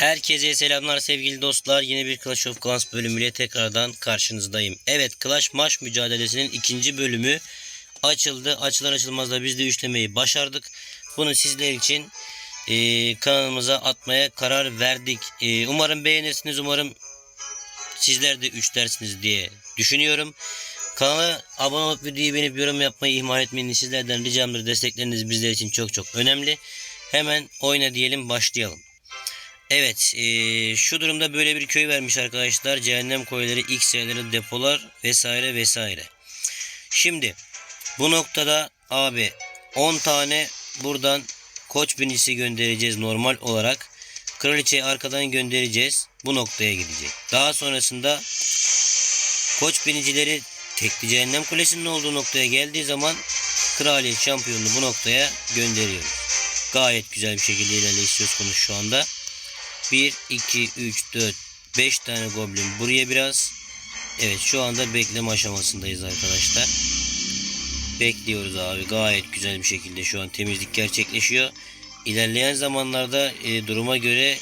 Herkese selamlar sevgili dostlar. Yeni bir Clash of Clans bölümüyle tekrardan karşınızdayım. Evet Clash Maç mücadelesinin ikinci bölümü açıldı. Açılır açılmaz da biz de üçlemeyi başardık. Bunu sizler için e, kanalımıza atmaya karar verdik. E, umarım beğenirsiniz. Umarım sizler de üçlersiniz diye düşünüyorum. Kanala abone olup videoyu beğenip yorum yapmayı ihmal etmeyin. Sizlerden ricamdır. Destekleriniz bizler için çok çok önemli. Hemen oyna diyelim başlayalım. Evet eee, şu durumda böyle bir köy vermiş arkadaşlar. Cehennem koyları, X yerleri, depolar vesaire vesaire. Şimdi bu noktada abi 10 tane buradan koç binicisi göndereceğiz normal olarak. Kraliçeyi arkadan göndereceğiz. Bu noktaya gidecek. Daha sonrasında koç binicileri tekli cehennem kulesinin olduğu noktaya geldiği zaman kraliyet şampiyonunu bu noktaya gönderiyoruz. Gayet güzel bir şekilde ilerleyiş söz konusu şu anda. 1, 2, 3, 4, 5 tane goblin buraya biraz. Evet şu anda bekleme aşamasındayız arkadaşlar. Bekliyoruz abi. Gayet güzel bir şekilde şu an temizlik gerçekleşiyor. İlerleyen zamanlarda e, duruma göre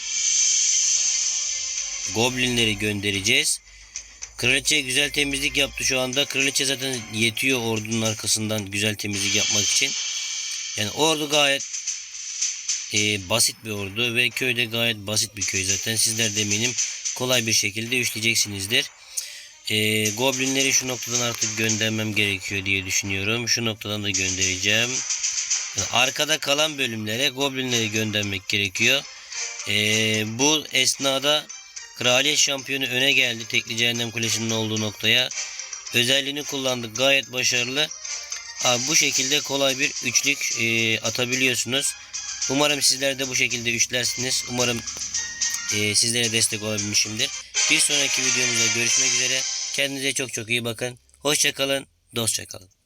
goblinleri göndereceğiz. Kraliçe güzel temizlik yaptı şu anda. Kraliçe zaten yetiyor ordunun arkasından güzel temizlik yapmak için. Yani ordu gayet e, basit bir ordu ve köyde gayet basit bir köy zaten. Sizler de eminim kolay bir şekilde üçleyeceksinizdir. E, goblinleri şu noktadan artık göndermem gerekiyor diye düşünüyorum. Şu noktadan da göndereceğim. Arkada kalan bölümlere goblinleri göndermek gerekiyor. E, bu esnada kraliyet şampiyonu öne geldi. Tekli cehennem kulesinin olduğu noktaya. Özelliğini kullandık. Gayet başarılı. Abi bu şekilde kolay bir üçlük e, atabiliyorsunuz. Umarım sizler de bu şekilde üçlersiniz. Umarım e, sizlere destek olabilmişimdir. Bir sonraki videomuzda görüşmek üzere. Kendinize çok çok iyi bakın. Hoşçakalın. Dostça kalın.